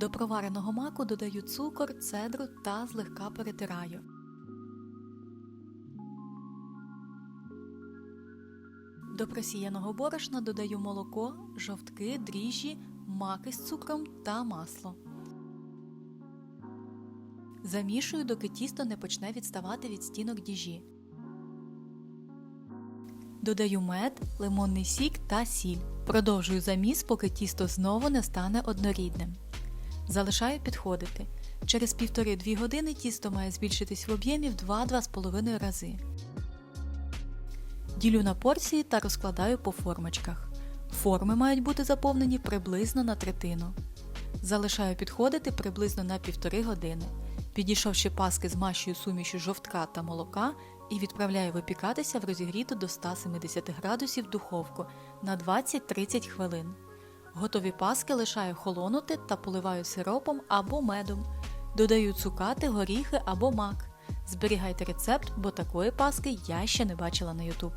До провареного маку додаю цукор, цедру та злегка перетираю. До просіяного борошна додаю молоко, жовтки, дріжджі, маки з цукром та масло. Замішую, доки тісто не почне відставати від стінок діжі. Додаю мед, лимонний сік та сіль. Продовжую заміс, поки тісто знову не стане однорідним. Залишаю підходити. Через 1,5-2 години тісто має збільшитись в об'ємі в 2-2,5 рази. Ділю на порції та розкладаю по формочках. Форми мають бути заповнені приблизно на третину. Залишаю підходити приблизно на 1,5 години. Підійшовши паски змащую сумішю жовтка та молока і відправляю випікатися в розігріту до 170 градусів духовку на 20-30 хвилин. Готові паски лишаю холонути та поливаю сиропом або медом. Додаю цукати, горіхи або мак. Зберігайте рецепт, бо такої паски я ще не бачила на YouTube.